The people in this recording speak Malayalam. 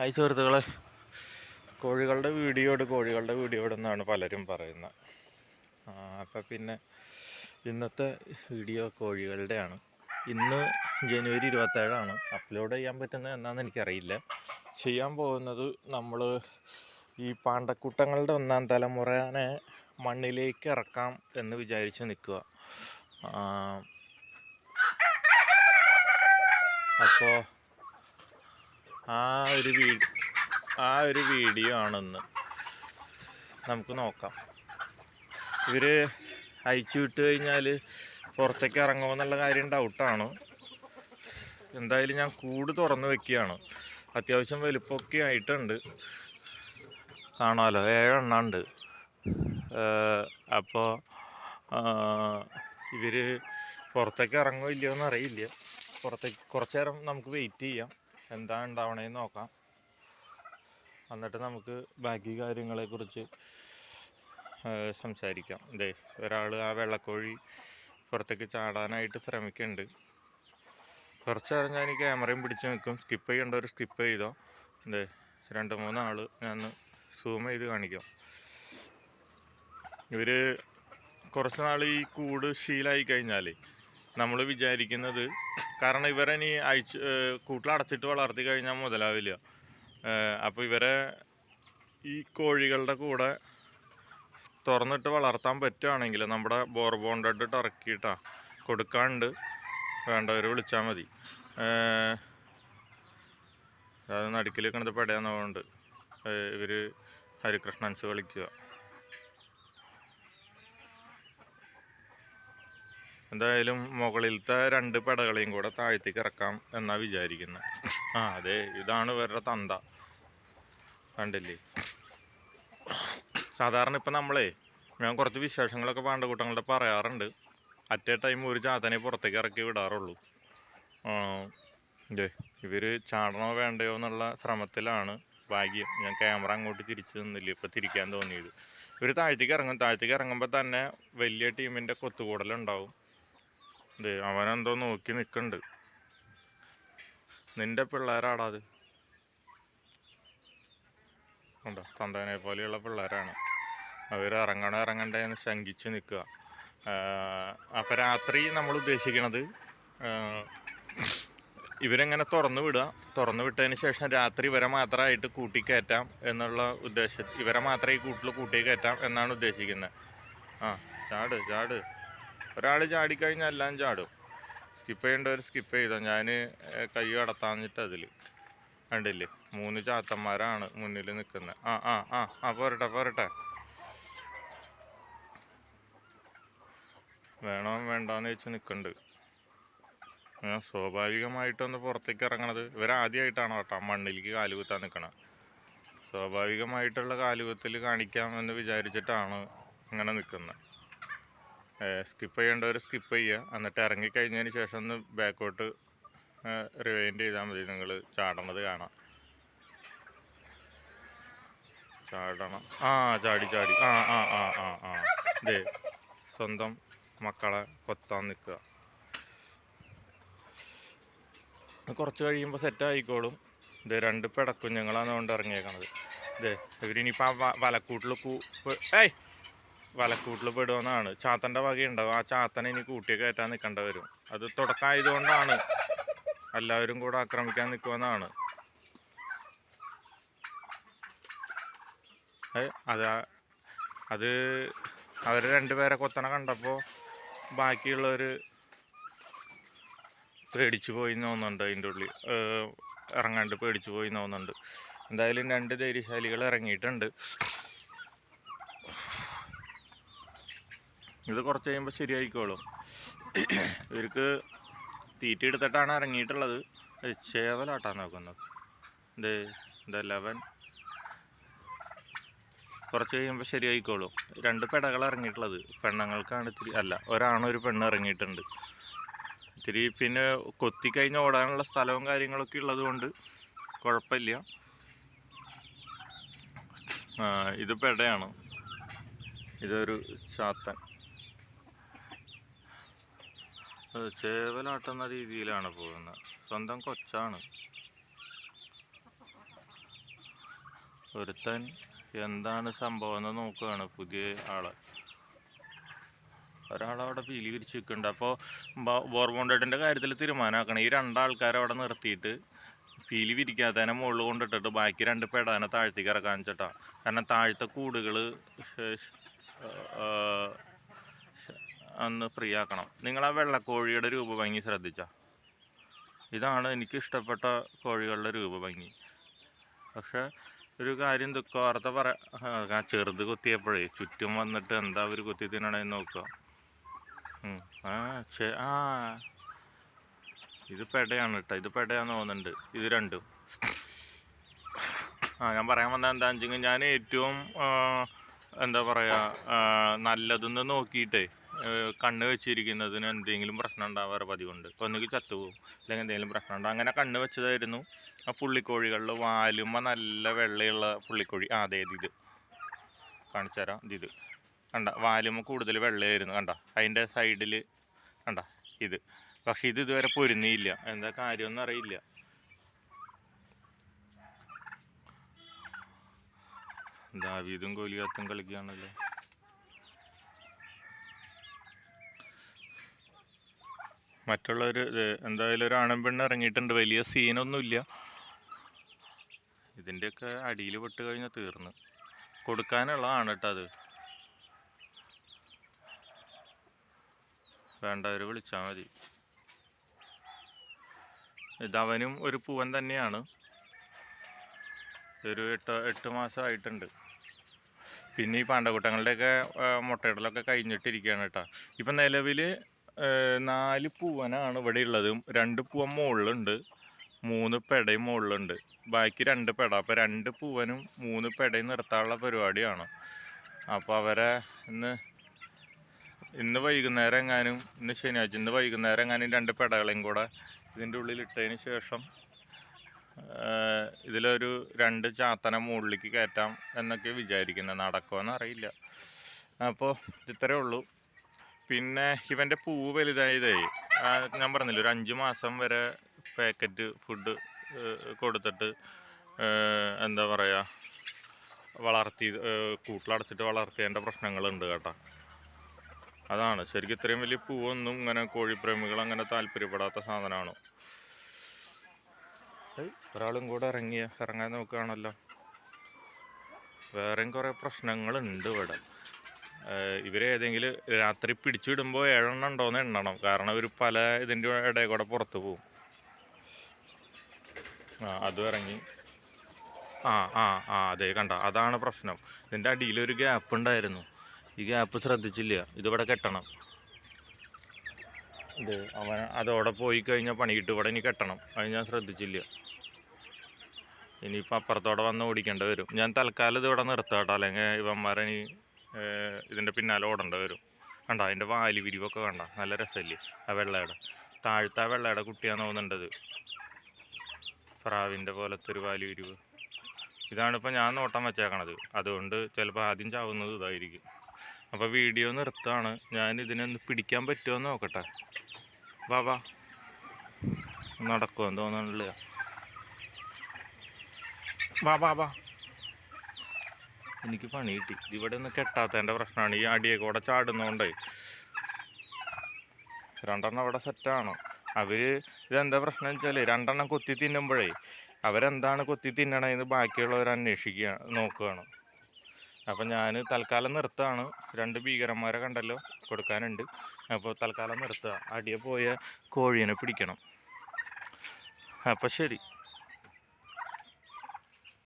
ഹായ് സുഹൃത്തുക്കളെ. കോഴികളുടെ വീഡിയോട് കോഴികളുടെ വീഡിയോ എന്നാണ് പലരും പറയുന്നത്. അപ്പം പിന്നെ ഇന്നത്തെ വീഡിയോ കോഴികളുടെയാണ്. ഇന്ന് ജനുവരി ഇരുപത്തേഴാണ്. അപ്ലോഡ് ചെയ്യാൻ പറ്റുന്നത് എന്നാന്ന് എനിക്കറിയില്ല. ചെയ്യാൻ പോകുന്നത് നമ്മൾ ഈ പാണ്ടക്കൂട്ടങ്ങളുടെ ഒന്നാം തലമുറനെ മണ്ണിലേക്ക് ഇറക്കാം എന്ന് വിചാരിച്ച് നിൽക്കുക. അപ്പോൾ ആ ഒരു വീ ആ ഒരു വീഡിയോ ആണെന്ന്. നമുക്ക് നോക്കാം. ഇവർ അയച്ചു വിട്ട് കഴിഞ്ഞാൽ പുറത്തേക്ക് ഇറങ്ങുമോ എന്നുള്ള കാര്യം ഡൗട്ടാണ്. എന്തായാലും ഞാൻ കൂട് തുറന്ന് വെക്കുകയാണ്. അത്യാവശ്യം വലുപ്പമൊക്കെ ആയിട്ടുണ്ട്. കാണാമല്ലോ ഏഴെണ്ണ ഉണ്ട് അപ്പോൾ ഇവർ പുറത്തേക്ക് ഇറങ്ങുമോ ഇല്ലയോ എന്ന് അറിയില്ല. പുറത്തേക്ക് കുറച്ച് നേരം നമുക്ക് വെയിറ്റ് ചെയ്യാം. എന്താ ഉണ്ടാവണേന്ന് നോക്കാം. എന്നിട്ട് നമുക്ക് ബാക്കി കാര്യങ്ങളെക്കുറിച്ച് കുറിച്ച് സംസാരിക്കാം. ഇതേ ഒരാൾ ആ വെള്ളക്കോഴി പുറത്തേക്ക് ചാടാനായിട്ട് ശ്രമിക്കുന്നുണ്ട്. കുറച്ച് നേരം ഞാൻ ക്യാമറയും പിടിച്ച് നിൽക്കും. സ്കിപ്പ് ചെയ്യേണ്ടവർ സ്കിപ്പ് ചെയ്തോ. ഇതേ രണ്ട് മൂന്നാൾ ഞാൻ സൂം ചെയ്ത് കാണിക്കാം. ഇവർ കുറച്ച് നാൾ ഈ കൂട് ശീലായി കഴിഞ്ഞാൽ നമ്മൾ വിചാരിക്കുന്നത് കാരണം ഇവരെ ഇനി അഴിച്ച് കൂട്ടിലടച്ചിട്ട് വളർത്തി കഴിഞ്ഞാൽ മുതലാവില്ല. അപ്പോൾ ഇവരെ ഈ കോഴികളുടെ കൂടെ തുറന്നിട്ട് വളർത്താൻ പറ്റുകയാണെങ്കിൽ നമ്മുടെ ബോർബോണ്ടഡ് ഇറക്കിയിട്ടാ കൊടുക്കാണ്ട് വേണ്ടവർ വിളിച്ചാൽ മതി. അത് നടുക്കിൽ കിണത് പടയാന്നതുകൊണ്ട് ഇവർ ഹരികൃഷ്ണൻസ് കളിക്കുക. എന്തായാലും മുകളിലത്തെ രണ്ട് പെടകളെയും കൂടെ താഴത്തേക്ക് ഇറക്കാം എന്നാ വിചാരിക്കുന്നത് ആ അതെ ഇതാണ് ഇവരുടെ തന്ത. കണ്ടില്ലേ? സാധാരണ ഇപ്പം നമ്മളേ ഞാൻ കുറച്ച് വിശേഷങ്ങളൊക്കെ പാണ്ടകൂട്ടങ്ങളുടെ പറയാറുണ്ട്. അറ്റ് ടൈം ഒരു ചാത്തനെ പുറത്തേക്ക് ഇറക്കി വിടാറുള്ളൂ. ഇതേ ഇവർ ചാടണോ വേണ്ടയോ എന്നുള്ള ശ്രമത്തിലാണ് ഭാഗ്യം. ഞാൻ ക്യാമറ അങ്ങോട്ട് തിരിച്ചു നിന്നില്ല? ഇപ്പം തിരിക്കാൻ തോന്നിയത്. ഇവർ താഴത്തേക്ക് ഇറങ്ങും. താഴത്തേക്ക് ഇറങ്ങുമ്പോൾ തന്നെ വലിയ ടീമിന്റെ കൊത്തുകൂടലുണ്ടാവും. ഇത് അവനെന്തോ നോക്കി നിൽക്കുന്നുണ്ട് നിന്റെ പിള്ളേരാടാ അത്. ഉണ്ടോ? തന്തനെ പോലെയുള്ള പിള്ളേരാണ്. അവർ ഇറങ്ങണോ ഇറങ്ങണ്ടേ എന്ന് ശങ്കിച്ച് നിൽക്കുക അപ്പം രാത്രി നമ്മൾ ഉദ്ദേശിക്കണത് ഇവരെങ്ങനെ തുറന്നു വിടുക. തുറന്നു വിട്ടതിന് ശേഷം രാത്രി ഇവരെ മാത്രമായിട്ട് കൂട്ടി കയറ്റാം എന്നുള്ള ഉദ്ദേശം ഇവരെ മാത്രമേ ഈ കൂട്ടിൽ കൂട്ടി കയറ്റാം എന്നാണ് ഉദ്ദേശിക്കുന്നത്. ആ ചാട് ചാട്. ഒരാൾ ചാടിക്കഴിഞ്ഞാൽ എല്ലാം ചാടും. സ്കിപ്പ് ചെയ്യേണ്ടവർ സ്കിപ്പ് ചെയ്തോ? ഞാൻ കൈ കടത്താന്നിട്ട് അതിൽ കണ്ടില്ലേ? മൂന്ന് ചാത്തന്മാരാണ് മുന്നിൽ നിൽക്കുന്നത് ആ ആ ആ ആ പോരട്ടെ പോരട്ടെ. വേണോ വേണ്ടോന്ന് വെച്ച് നിൽക്കുന്നുണ്ട് സ്വാഭാവികമായിട്ടൊന്ന് പുറത്തേക്ക് ഇറങ്ങണത് ഇവരാദ്യമായിട്ടാണ് കേട്ടോ മണ്ണിലേക്ക് കാലുകുത്താൻ നിൽക്കണത് സ്വാഭാവികമായിട്ടുള്ള കാലുകുത്തൽ കാണിക്കാം എന്ന് വിചാരിച്ചിട്ടാണ് ഇങ്ങനെ നിൽക്കുന്നത് സ്കിപ്പ് ചെയ്യേണ്ടവർ സ്കിപ്പ് ചെയ്യുക എന്നിട്ട് ഇറങ്ങിക്കഴിഞ്ഞതിന് ശേഷം ഒന്ന് ബാക്കോട്ട് റിവൈൻഡ് ചെയ്താൽ മതി. നിങ്ങൾ ചാടണത് കാണാം. ചാടണം. ആ ചാടി ചാടി. ആ ആ ആ ആ ആ. ദേ സ്വന്തം മക്കളെ കൊത്താൻ നിൽക്കുക. കുറച്ച് കഴിയുമ്പോൾ സെറ്റ് ആയിക്കോളും. ഇത് രണ്ട് പെടക്കുഞ്ഞുങ്ങളാണ് കൊണ്ട് ഇറങ്ങിയേക്കണത്. ഇതേ ഇവരിനിയിപ്പോൾ ആ വലക്കൂട്ടിൽ കൂ ഏയ്! വലക്കൂട്ടിൽ പെടുമെന്നാണ്. ചാത്തന്റെ വകയുണ്ടാവും. ആ ചാത്തനെ ഇനി കൂട്ടി കയറ്റാൻ നിൽക്കേണ്ട വരും. അത് തുടക്കമായതുകൊണ്ടാണ് എല്ലാവരും കൂടെ ആക്രമിക്കാൻ നിൽക്കുമെന്നാണ് അത് അത് അവർ രണ്ടുപേരെ കൊത്തണ കണ്ടപ്പോൾ ബാക്കിയുള്ളവർ പേടിച്ചു പോയി തോന്നുന്നുണ്ട് അതിന്റെ ഉള്ളിൽ. ഇറങ്ങാണ്ട് പേടിച്ചു പോയി തോന്നുന്നുണ്ട്. എന്തായാലും രണ്ട് ധൈര്യശാലികൾ ഇറങ്ങിയിട്ടുണ്ട്. ഇത് കുറച്ച് കഴിയുമ്പോൾ ശരിയായിക്കോളും. ഇവർക്ക് തീറ്റ എടുത്തിട്ടാണ് ഇറങ്ങിയിട്ടുള്ളത്. ചേവലാട്ടാൻ നോക്കുന്നത്. ഇത് ഇത് ലെവൻ. കുറച്ച് കഴിയുമ്പോൾ ശരിയായിക്കോളും. രണ്ട് പെടകൾ ഇറങ്ങിയിട്ടുള്ളത്. പെണ്ണുങ്ങൾക്കാണ് ഇത്തിരി അല്ല ഒരാണൊരു ഒരു പെണ്ണ് ഇറങ്ങിയിട്ടുണ്ട്. ഇത്തിരി പിന്നെ കൊത്തിക്കഴിഞ്ഞ് ഓടാനുള്ള സ്ഥലവും കാര്യങ്ങളൊക്കെ ഉള്ളത് കൊണ്ട് കുഴപ്പമില്ല. ഇത് പെടയാണ്. ഇതൊരു ചാത്തൻ അത് ചേവലാട്ടുന്ന രീതിയിലാണ് പോകുന്നത്. സ്വന്തം കൊച്ചാണ്. ഒരുത്തൻ എന്താണ് സംഭവം എന്ന് നോക്കുകയാണ് പുതിയ ആൾ. ഒരാളവിടെ പീലി വിരിച്ച് നിൽക്കുന്നുണ്ട് അപ്പോൾ ബോർബോണ്ടേട്ടിന്റെ കാര്യത്തിൽ തീരുമാനമാക്കണം. ഈ രണ്ടാൾക്കാരെ അവിടെ നിർത്തിയിട്ട് പീലി വിരിക്കാത്തതിനെ മുകളിൽ കൊണ്ടിട്ടിട്ട് ബാക്കി രണ്ട് പെടാനെ താഴ്ത്തേക്ക് ഇറക്കാൻ വെച്ചിട്ടാണ് കാരണം താഴത്തെ കൂടുകൾ ഒന്ന് ഫ്രീ ആക്കണം നിങ്ങൾ ആ വെള്ളക്കോഴിയുടെ രൂപഭംഗി ശ്രദ്ധിച്ച? ഇതാണ് എനിക്ക് ഇഷ്ടപ്പെട്ട കോഴികളുടെ രൂപഭംഗി. പക്ഷേ ഒരു കാര്യം ദുഃഖ വാർത്ത പറ ചെറുത് കുത്തിയപ്പോഴേ ചുറ്റും വന്നിട്ട് എന്താ അവർ കുത്തി തിന്നണേന്ന് നോക്കുക. ആ ആ. ഇത് പെടയാണ് കേട്ടോ. ഇത് പെടയാന്ന് തോന്നുന്നുണ്ട്. ഇത് രണ്ടും. ആ ഞാൻ പറയാൻ വന്ന എന്താണെന്ന് വെച്ചെങ്കിൽ ഞാൻ ഏറ്റവും എന്താ പറയുക നല്ലതെന്ന് നോക്കിയിട്ടേ കണ്ണ് വെച്ചിരിക്കുന്നതിന് എന്തെങ്കിലും പ്രശ്നം ഉണ്ടാവാറ് പതിവുണ്ട്. ഒന്നുകിൽ ചത്തുപോകും അല്ലെങ്കിൽ എന്തെങ്കിലും പ്രശ്നം ഉണ്ടാവും. അങ്ങനെ കണ്ണ് വെച്ചതായിരുന്നു. ആ പുള്ളിക്കോഴികളിൽ വാലുമ്പോൾ നല്ല വെള്ളയുള്ള പുള്ളിക്കോഴി. ആ അതെ ഇത് കാണിച്ചു തരാം. ഇത് കണ്ട? വാലുമ്പോൾ കൂടുതൽ വെള്ളയായിരുന്നു. കണ്ട? അതിന്റെ സൈഡിൽ കണ്ട? ഇത്. പക്ഷെ ഇത് ഇതുവരെ പൊരുന്നിയില്ല. എന്താ കാര്യമൊന്നും അറിയില്ല. ദാവീദും കോലിയാത്തും കളിക്കുകയാണല്ലോ. മറ്റുള്ളൊരു ഇത് എന്തായാലും ഒരു ആണും പെണ്ണ് ഇറങ്ങിയിട്ടുണ്ട്. വലിയ സീനൊന്നുമില്ല. ഇതിന്റെയൊക്കെ അടിയിൽ പെട്ട് കഴിഞ്ഞാൽ തീർന്നു. കൊടുക്കാനുള്ളതാണ് കേട്ടോ അത്. വേണ്ടവർ വിളിച്ചാൽ മതി. ഇതവനും ഒരു പൂവൻ തന്നെയാണ്. ഒരു എട്ട് എട്ട് മാസമായിട്ടുണ്ട് പിന്നെ ഈ പാണ്ടക്കൂട്ടങ്ങളുടെയൊക്കെ മുട്ടയിടലൊക്കെ കഴിഞ്ഞിട്ടിരിക്കുകയാണ് കേട്ടോ. ഇപ്പം നിലവിൽ നാല് പൂവനാണ് ഇവിടെ ഉള്ളത് രണ്ട് പൂവൻ മുകളിലുണ്ട് മൂന്ന് പെടയും മുകളിലുണ്ട്. ബാക്കി രണ്ട് പെട. അപ്പോൾ രണ്ട് പൂവനും മൂന്ന് പെടയും നിർത്താനുള്ള പരിപാടിയാണ്. അപ്പോൾ അവരെ ഇന്ന് ഇന്ന് വൈകുന്നേരം എങ്ങാനും ഇന്ന് ശനിയാഴ്ച ഇന്ന് വൈകുന്നേരം എങ്ങാനും രണ്ട് പെടകളെയും കൂടെ ഇതിന്റെ ഉള്ളിൽ ഇട്ടതിന് ശേഷം ഇതിലൊരു രണ്ട് ചാത്തന മുകളിലേക്ക് കയറ്റാം എന്നൊക്കെ വിചാരിക്കുന്നത് നടക്കുമെന്ന് അറിയില്ല. അപ്പോൾ ഇത്രയേ ഉള്ളൂ. പിന്നെ ഇവന്റെ പൂവ് വലുതായതേ ആ, ഞാൻ പറഞ്ഞില്ല ഒരു അഞ്ച് മാസം വരെ പാക്കറ്റ് ഫുഡ് കൊടുത്തിട്ട് എന്താ പറയുക വളർത്തി കൂട്ടിലടച്ചിട്ട് വളർത്തിയതിന്റെ പ്രശ്നങ്ങളുണ്ട് കേട്ടോ. അതാണ്. ശരിക്കും ഇത്രയും വലിയ പൂവൊന്നും ഇങ്ങനെ കോഴിപ്രേമികൾ അങ്ങനെ താല്പര്യപ്പെടാത്ത സാധനമാണ്. ഒരാളും കൂടെ ഇറങ്ങിയ ഇറങ്ങാൻ നോക്കുകയാണല്ലോ. വേറെയും കുറേ പ്രശ്നങ്ങളുണ്ട് ഇവിടെ. ഏഹ് ഇവരേതെങ്കിലും രാത്രി പിടിച്ചിടുമ്പോൾ ഏഴെണ്ണം ഉണ്ടോയെന്ന് എണ്ണണം. കാരണം ഇവർ പല ഇതിന്റെ ഇടയിൽ കൂടെ പുറത്ത് പോവും. ആ അതും ഇറങ്ങി. ആ ആ ആ അതെ കണ്ട? അതാണ് പ്രശ്നം. ഇതിന്റെ അടിയിലൊരു ഗ്യാപ്പ് ഉണ്ടായിരുന്നു. ഈ ഗ്യാപ്പ് ശ്രദ്ധിച്ചില്ല. ഇതിവിടെ കെട്ടണം. ഇത് അവൻ അതോടെ പോയി കഴിഞ്ഞാൽ പണി കിട്ടും ഇവിടെ ഇനി കെട്ടണം. അത് ഞാൻ ശ്രദ്ധിച്ചില്ല. ഇനിയിപ്പോൾ അപ്പുറത്തോടെ വന്ന് ഓടിക്കേണ്ടി വരും. ഞാൻ തൽക്കാലം ഇത് ഇവിടെ നിർത്താം കേട്ടോ അല്ലെങ്കിൽ ഇവന്മാരെ ഇനി ഇതിന്റെ പിന്നാലെ ഓടേണ്ടി വരും. കണ്ട? അതിന്റെ വാലി വിരിവൊക്കെ കണ്ട? നല്ല രസമല്ലേ? ആ വെള്ളയുടെ. താഴത്തെ ആ വെള്ളയുടെ കുട്ടിയാന്ന് തോന്നുന്നുണ്ടത് പ്രാവിന്റെ പോലത്തെ ഒരു വാലി വിരിവ്. ഇതാണിപ്പോൾ ഞാൻ നോട്ടം വെച്ചേക്കണത്. അതുകൊണ്ട് ചിലപ്പോൾ ആദ്യം ചാവുന്നത് ഇതായിരിക്കും. അപ്പോൾ വീഡിയോ നിർത്താണ് ഞാൻ ഇതിനൊന്ന് പിടിക്കാൻ പറ്റുമോ എന്ന് നോക്കട്ടെ. വാ വാ. നടക്കുമെന്ന് തോന്നണില്ല. വാ വാ വാ. എനിക്ക് പണി കിട്ടി ഇവിടെ ഒന്ന് കെട്ടാത്തതിന്റെ പ്രശ്നമാണ്. ഈ അടിയെ കൂടെ ചാടുന്നതുകൊണ്ട്. രണ്ടെണ്ണം അവിടെ സെറ്റാണോ അവർ ഇതെന്താ പ്രശ്നം വെച്ചാൽ രണ്ടെണ്ണം കൊത്തി തിന്നുമ്പോഴേ അവരെന്താണ് കൊത്തി തിന്നണതെന്ന് ബാക്കിയുള്ളവർ അന്വേഷിക്കുക നോക്കുകയാണ്. അപ്പം ഞാൻ തൽക്കാലം നിർത്താണ് രണ്ട് ഭീകരന്മാരെ കണ്ടല്ലോ കൊടുക്കാനുണ്ട്. അപ്പോൾ തൽക്കാലം നിർത്തുക. അടിയെ പോയ കോഴീനെ പിടിക്കണം. അപ്പം ശരി.